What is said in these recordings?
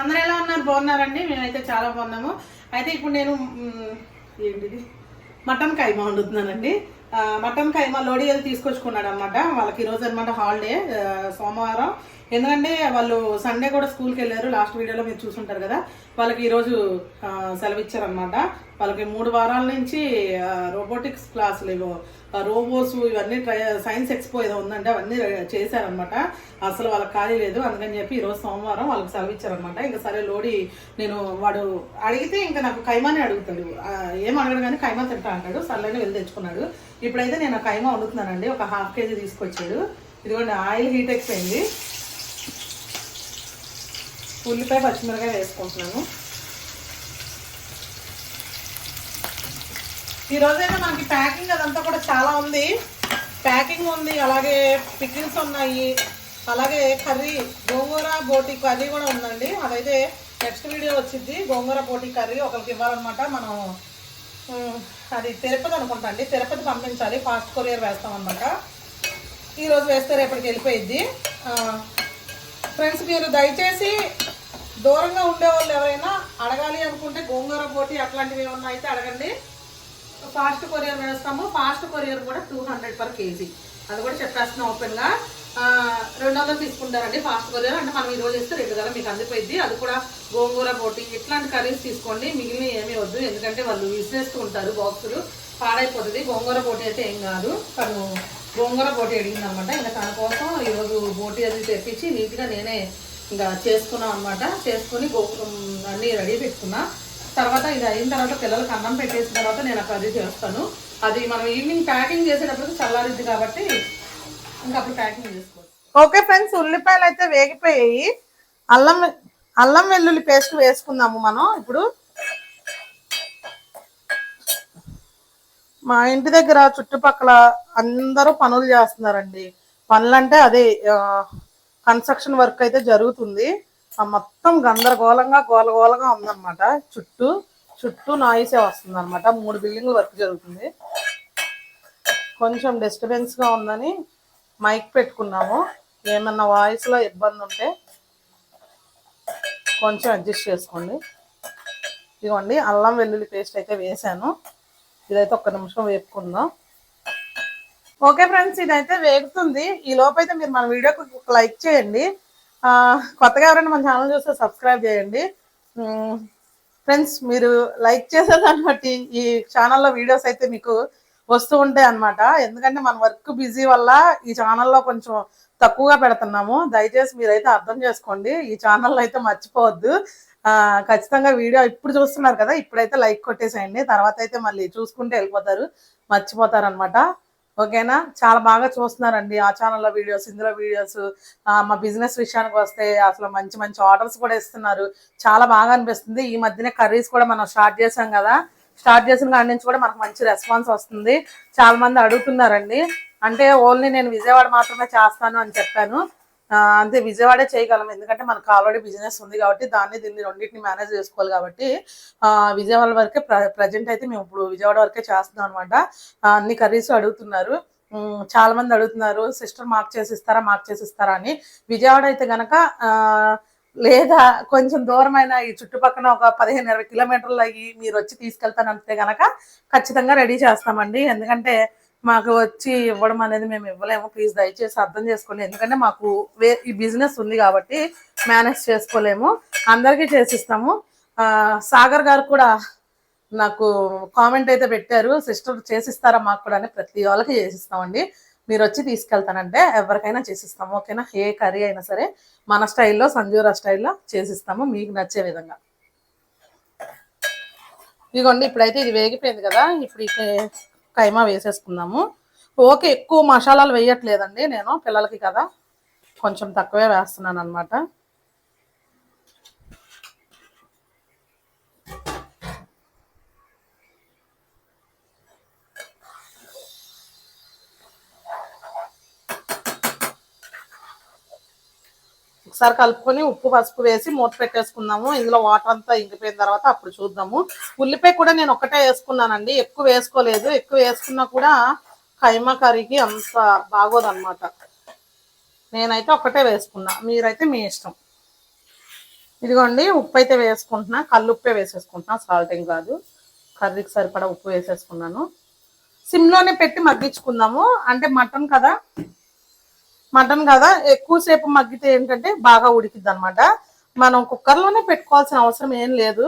అందరూ ఎలా ఉన్నారు? బాగున్నారండి? మేమైతే చాలా బాగున్నాము. అయితే ఇప్పుడు నేను ఏంటిది? మటన్ కైమా వండుతున్నానండి. మటన్ కైమా లోడియలు తీసుకొచ్చుకున్నాడు అనమాట వాళ్ళకి ఈరోజు అనమాట హాలిడే. సోమవారం. ఎందుకంటే వాళ్ళు సండే కూడా స్కూల్కి వెళ్ళారు. లాస్ట్ వీడియోలో మీరు చూసుంటారు కదా. వాళ్ళకి ఈరోజు సెలవు ఇచ్చారనమాట వాళ్ళకి మూడు వారాల నుంచి రోబోటిక్స్ క్లాసులు ఏవో రోబోస్ ఇవన్నీ ట్రై సైన్స్ ఎక్స్పో ఏదో ఉందంటే అవన్నీ చేశారనమాట అసలు వాళ్ళకి ఖాళీ లేదు. అందుకని చెప్పి ఈరోజు సోమవారం వాళ్ళకి సెలవు ఇచ్చారనమాట ఇంకా సరే లోడి నేను వాడు అడిగితే ఇంకా నాకు కైమానే అడుగుతాడు. ఏం అడగడు కానీ కైమా తింటా అంటాడు. సర్లేని వెళ్ళి తెచ్చుకున్నాడు. ఇప్పుడైతే నేను ఖైమా కైమా వండుతున్నానండి. ఒక హాఫ్ కేజీ తీసుకొచ్చాడు. ఇదిగోండి ఆయిల్ హీట్ అయిపోయింది ఉల్లిపాయ పచ్చిమిరకాయ వేసుకుంటున్నాను. ఈరోజైతే మనకి ప్యాకింగ్ అదంతా కూడా చాలా ఉంది. ప్యాకింగ్ ఉంది అలాగే పికిల్స్ ఉన్నాయి అలాగే కర్రీ గోంగూర బోటి కర్రీ కూడా ఉందండి. అదైతే నెక్స్ట్ వీడియో వచ్చింది గోంగూర బోటి కర్రీ ఒకరికి ఇవ్వాలన్నమాట. మనం అది తిరుపతి అనుకుంటా అండి. తిరుపతి పంపించాలి. ఫాస్ట్ కొరియర్ వేస్తామన్నమాట. ఈరోజు వేస్తే రేపటికి వెళ్ళిపోయిద్ది. ఫ్రెండ్స్ మీరు దయచేసి దూరంగా ఉండే వాళ్ళు ఎవరైనా అడగాలి అనుకుంటే గోంగూర పోటీ అట్లాంటివి ఏమన్నా అయితే అడగండి. ఫాస్ట్ కొరియర్ వేస్తాము. ఫాస్ట్ కొరియర్ కూడా టూ హండ్రెడ్ పర్ కేజీ. అది కూడా చెప్పేస్తున్నాం ఓపెన్గా. రెండు వందలు తీసుకుంటారండి ఫాస్ట్ కొరియర్. అంటే మనం ఈరోజు రోజు ఇస్తే రెండు వేల మీకు అందిపోయింది అది కూడా గోంగూర పోటీ ఇట్లాంటి కర్రీస్ తీసుకోండి. మిగిలిన ఏమీ వద్దు. ఎందుకంటే వాళ్ళు విసిరేస్తూ ఉంటారు బాక్సులు. పాడైపోతుంది. గోంగూర పోటీ అయితే ఏం కాదు. తను గోంగూర పోటీ అడిగింది అనమాట ఇంకా తన కోసం ఈరోజు బోటీ అది తెప్పించి నీట్గా నేనే ఇంకా చేసుకున్నాం అనమాట చేసుకుని గో అన్నీ రెడీ పెట్టుకున్నా. తర్వాత ఇది అయిన తర్వాత పిల్లలకి అన్నం పెట్టేసిన తర్వాత నేను అక్కడ అది చేస్తాను. అది మనం ఈవినింగ్ ప్యాకింగ్ చేసేటప్పుడు చల్లారిద్ది కాబట్టి ఇంకా అప్పుడు ప్యాకింగ్ చేసుకోవచ్చు. ఓకే ఫ్రెండ్స్ ఉల్లిపాయలు అయితే వేగిపోయాయి. అల్లం అల్లం వెల్లుల్లి పేస్ట్ వేసుకుందాము మనం ఇప్పుడు. మా ఇంటి దగ్గర చుట్టుపక్కల అందరూ పనులు చేస్తున్నారండి. పనులంటే అదే కన్స్ట్రక్షన్ వర్క్ అయితే జరుగుతుంది. ఆ మొత్తం గందరగోళంగా గోలగోలగా ఉందన్నమాట. చుట్టూ చుట్టూ నాయిసే వస్తుంది అనమాట మూడు బిల్డింగ్లు వర్క్ జరుగుతుంది. కొంచెం డిస్టర్బెన్స్గా ఉందని మైక్ పెట్టుకున్నాము. ఏమన్నా వాయిస్లో ఇబ్బంది ఉంటే కొంచెం అడ్జస్ట్ చేసుకోండి. ఇదిగోండి అల్లం వెల్లుల్లి పేస్ట్ అయితే వేసాను. ఇదైతే ఒక్క నిమిషం వేపుకుందాం. ఓకే ఫ్రెండ్స్ ఇదైతే వేగుతుంది. ఈ లోపైతే మీరు మన వీడియోకి లైక్ చేయండి. కొత్తగా ఎవరైనా మన ఛానల్ చూస్తే సబ్స్క్రైబ్ చేయండి. ఫ్రెండ్స్ మీరు లైక్ చేసేదాన్ని బట్టి ఈ ఛానల్లో వీడియోస్ అయితే మీకు వస్తూ ఉంటాయి అన్నమాట. ఎందుకంటే మన వర్క్ బిజీ వల్ల ఈ ఛానల్లో కొంచెం తక్కువగా పెడుతున్నాము. దయచేసి మీరైతే అర్థం చేసుకోండి. ఈ ఛానల్లో అయితే మర్చిపోవద్దు. ఖచ్చితంగా వీడియో ఇప్పుడు చూస్తున్నారు కదా ఇప్పుడైతే లైక్ కొట్టేసేయండి. తర్వాత అయితే మళ్ళీ చూసుకుంటే వెళ్ళిపోతారు మర్చిపోతారు అనమాట ఓకేనా? చాలా బాగా చూస్తున్నారండి ఆ ఛానల్లో వీడియోస్ ఇందులో వీడియోస్ మా బిజినెస్ విషయానికి వస్తే అసలు మంచి మంచి ఆర్డర్స్ కూడా ఇస్తున్నారు. చాలా బాగా అనిపిస్తుంది. ఈ మధ్యనే కర్రీస్ కూడా మనం స్టార్ట్ చేసాం కదా. స్టార్ట్ చేసిన కాడి నుంచి కూడా మనకు మంచి రెస్పాన్స్ వస్తుంది. చాలా మంది అడుగుతున్నారండి. అంటే ఓన్లీ నేను విజయవాడ మాత్రమే చేస్తాను అని చెప్పాను. అంతే విజయవాడే చేయగలం. ఎందుకంటే మనకు ఆల్రెడీ బిజినెస్ ఉంది కాబట్టి దాన్ని దీన్ని రెండింటిని మేనేజ్ చేసుకోవాలి కాబట్టి విజయవాడ వరకే ప్రజెంట్ అయితే మేము ఇప్పుడు విజయవాడ వరకే చేస్తున్నాం అనమాట అన్ని కర్రీస్ అడుగుతున్నారు. చాలా మంది అడుగుతున్నారు సిస్టర్ మార్క్ చేసి ఇస్తారా మార్క్ చేసి ఇస్తారా అని. విజయవాడ అయితే గనక లేదా కొంచెం దూరమైన ఈ చుట్టుపక్కల ఒక పదిహేను ఇరవై కిలోమీటర్లు అయ్యి మీరు వచ్చి తీసుకెళ్తానంటే గనక ఖచ్చితంగా రెడీ చేస్తామండి. ఎందుకంటే మాకు వచ్చి ఇవ్వడం అనేది మేము ఇవ్వలేము. ప్లీజ్ దయచేసి అర్థం చేసుకోండి. ఎందుకంటే మాకు వే ఈ బిజినెస్ ఉంది కాబట్టి మేనేజ్ చేసుకోలేము. అందరికీ చేసిస్తాము. సాగర్ గారు కూడా నాకు కామెంట్ అయితే పెట్టారు. సిస్టర్ చేసిస్తారా మాకు కూడా అని ప్రతి వాళ్ళకి చేసిస్తామండి. మీరు వచ్చి తీసుకెళ్తానంటే ఎవరికైనా చేసిస్తాము. ఓకేనా? ఏ కర్రీ అయినా సరే మన స్టైల్లో సంజూరా స్టైల్లో చేసిస్తాము మీకు నచ్చే విధంగా. ఇదిగోండి ఇప్పుడైతే ఇది వేగిపోయింది కదా. ఇప్పుడు ఈ కైమా వేసేసుకుందాము. ఓకే ఎక్కువ మసాలాలు వేయట్లేదండి నేను పిల్లలకి కదా. కొంచెం తక్కువే వేస్తున్నాను అనమాట ఒకసారి కలుపుకొని ఉప్పు పసుపు వేసి మూత పెట్టేసుకుందాము. ఇందులో వాటర్ అంతా ఇంగిపోయిన తర్వాత అప్పుడు చూద్దాము. ఉల్లిపాయ కూడా నేను ఒక్కటే వేసుకున్నానండి. ఎక్కువ వేసుకోలేదు. ఎక్కువ వేసుకున్నా కూడా కైమా కర్రీకి అంత బాగోదన్నమాట. నేనైతే ఒక్కటే వేసుకున్నా. మీరైతే మీ ఇష్టం. ఇదిగోండి ఉప్పు అయితే వేసుకుంటున్నా. కళ్ళు ఉప్పే వేసేసుకుంటున్నా. సాల్ట్ ఏం కాదు. కర్రీకి సరిపడా ఉప్పు వేసేసుకున్నాను. సిమ్లోనే పెట్టి మగ్గించుకుందాము. అంటే మటన్ కదా. మటన్ కదా ఎక్కువసేపు మగ్గితే ఏంటంటే బాగా ఉడికిద్ది అనమాట మనం కుక్కర్లోనే పెట్టుకోవాల్సిన అవసరం ఏం లేదు.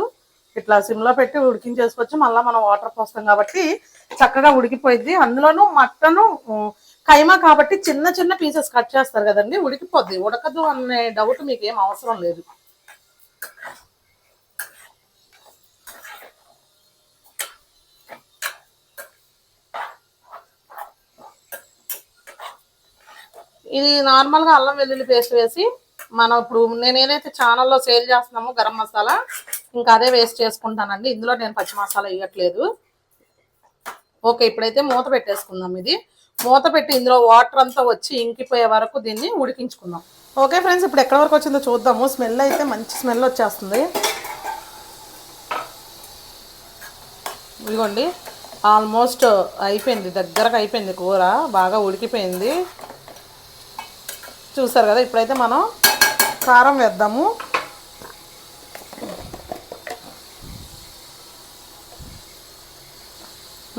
ఇట్లా సిమ్లో పెట్టి ఉడికించేసుకోవచ్చు మళ్ళీ మనం వాటర్ పోస్తాం కాబట్టి చక్కగా ఉడికిపోయింది అందులోనూ మటను కైమా కాబట్టి చిన్న చిన్న పీసెస్ కట్ చేస్తారు కదండి ఉడికిపోద్ది. ఉడకదు అనే డౌట్ మీకు ఏం అవసరం లేదు. ఇది నార్మల్గా అల్లం వెల్లుల్లి పేస్ట్ వేసి మనం ఇప్పుడు నేను ఏదైతే ఛానల్లో సేల్ చేస్తున్నామో గరం మసాలా ఇంకా అదే వేస్ట్ చేసుకుంటానండి. ఇందులో నేను పచ్చి మసాలా వేయట్లేదు. ఓకే ఇప్పుడైతే మూత పెట్టేసుకుందాం ఇది. మూత పెట్టి ఇందులో వాటర్ అంతా వచ్చి ఇంకిపోయే వరకు దీన్ని ఉడికించుకుందాం. ఓకే ఫ్రెండ్స్ ఇప్పుడు ఎక్కడి వరకు వచ్చిందో చూద్దాము. స్మెల్ అయితే మంచి స్మెల్ వచ్చేస్తుంది. ఇదిగోండి ఆల్మోస్ట్ అయిపోయింది దగ్గరకు అయిపోయింది కూర. బాగా ఉడికిపోయింది. చూసారు కదా ఇప్పుడైతే మనం కారం వేద్దాము.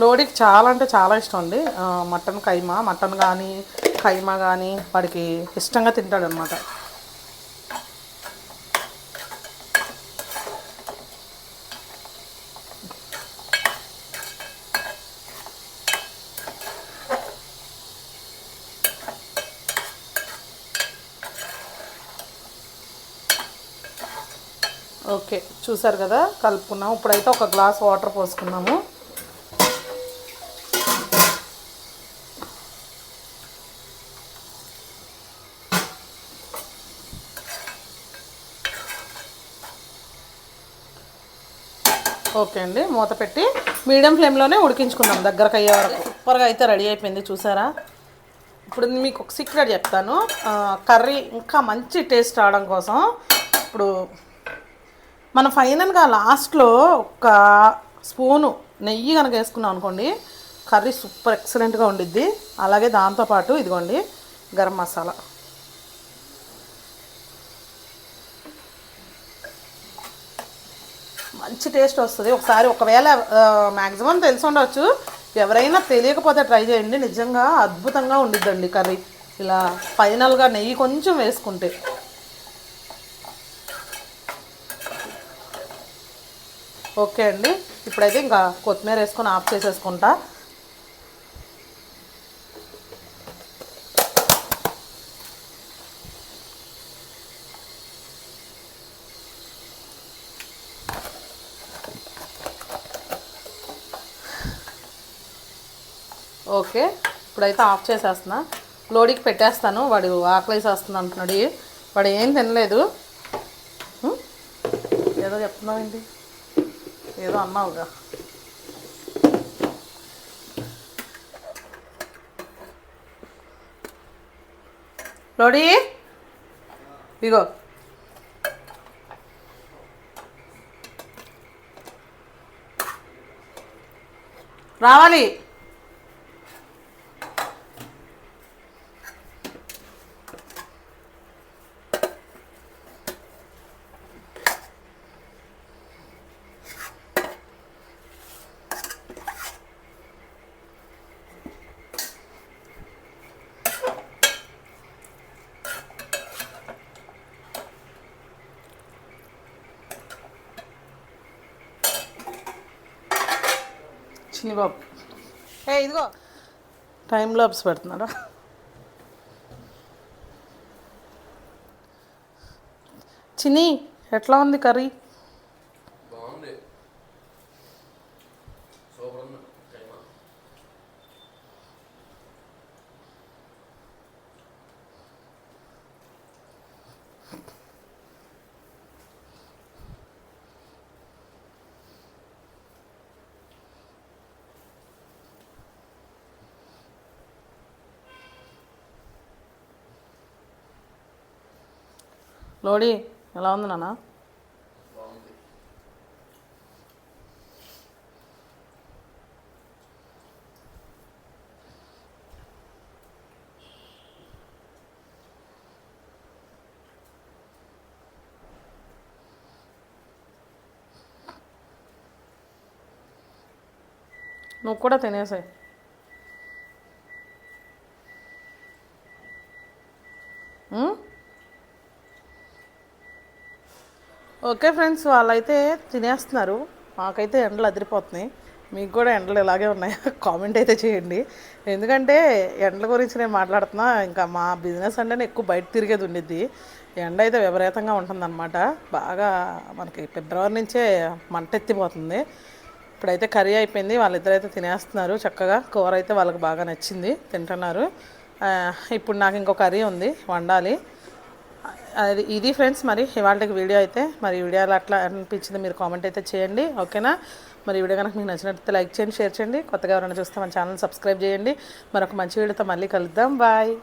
లోడికి చాలా అంటే చాలా ఇష్టం అండి. మటన్ కైమా మటన్ కానీ కైమా కానీ వాడికి ఇష్టంగా తింటాడు ఓకే చూసారు కదా కలుపుకున్నాము. ఇప్పుడైతే ఒక గ్లాస్ వాటర్ పోసుకున్నాము ఓకే అండి మూత పెట్టి మీడియం ఫ్లేమ్లోనే ఉడికించుకున్నాం దగ్గరకు అయ్యే వరకు. సూపర్గా అయితే రెడీ అయిపోయింది చూసారా? ఇప్పుడు మీకు ఒక సీక్రెట్ చెప్తాను. కర్రీ ఇంకా మంచి టేస్ట్ రావడం కోసం ఇప్పుడు మనం ఫైనల్గా లాస్ట్లో ఒక స్పూను నెయ్యి కనుక వేసుకున్నాం అనుకోండి కర్రీ సూపర్ ఎక్సలెంట్గా ఉండిద్ది. అలాగే దాంతోపాటు ఇదిగోండి గరం మసాలా. మంచి టేస్ట్ వస్తుంది. ఒకసారి ఒకవేళ మ్యాక్సిమం తెలిసి ఉండవచ్చు ఎవరైనా తెలియకపోతే ట్రై చేయండి. నిజంగా అద్భుతంగా ఉండిద్దండి కర్రీ. ఇలా ఫైనల్గా నెయ్యి కొంచెం వేసుకుంటే. ఓకే అండి. ఇప్పుడైతే ఇంకా కొత్తిమీర వేసుకొని ఆఫ్ చేసేసుకుంటా. ఓకే ఇప్పుడైతే ఆఫ్ చేసేస్తున్నా. లోడికి పెట్టేస్తాను. వాడు ఆకలేసి అంటున్నాడు. వాడు ఏం తినలేదు. ఏదో చెప్తున్నావు ఏదో అన్నావుగా. లోడి ఇగో. రావాలి. చిన్ని బాబు. ఏ ఇదిగో. టైం లాబ్స్ పెడుతున్నాడా చిన్ని ఎట్లా ఉంది curry? Lodi. No. Okay friends వాళ్ళైతే తినేస్తున్నారు. మాకైతే ఎండలు అదిరిపోతున్నాయి. మీకు కూడా ఎండలు ఇలాగే ఉన్నాయి. కామెంట్ అయితే చేయండి. ఎందుకంటే ఎండల గురించి నేను మాట్లాడుతున్నా. ఇంకా మా బిజినెస్ అంటేనే ఎక్కువ బయట తిరిగేది ఉండిద్ది. ఎండ అయితే విపరీతంగా ఉంటుందన్నమాట. బాగా మనకి ఫిబ్రవరి నుంచే మంటెత్తిపోతుంది ఇప్పుడైతే కర్రీ అయిపోయింది. వాళ్ళిద్దరైతే తినేస్తున్నారు. చక్కగా కూర అయితే వాళ్ళకి బాగా నచ్చింది. తింటున్నారు. ఇప్పుడు నాకు ఇంకో కర్రీ ఉంది. వండాలి. అది ఇది ఫ్రెండ్స్ మరి ఇవాళకి వీడియో అయితే మరి వీడియోలో అట్లా అనిపించింది మీరు కామెంట్ అయితే చేయండి ఓకేనా? మరి వీడియో కనుక మీకు నచ్చినట్లయితే లైక్ చేయండి షేర్ చేయండి కొత్తగా ఎవరైనా చూస్తే మన ఛానల్ సబ్స్క్రైబ్ చేయండి. మరొక మంచి వీడియోతో మళ్ళీ కలుద్దాం. బాయ్.